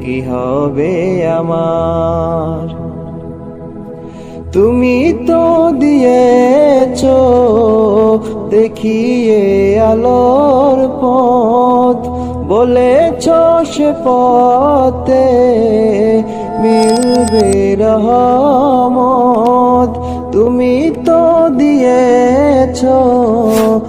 কি হবে আমার? তুমি তো দিয়েছ দেখিয়ে আলোর পথ, বলেছ সে পথে মিলবে রহমত। তুমি তো দিয়েছ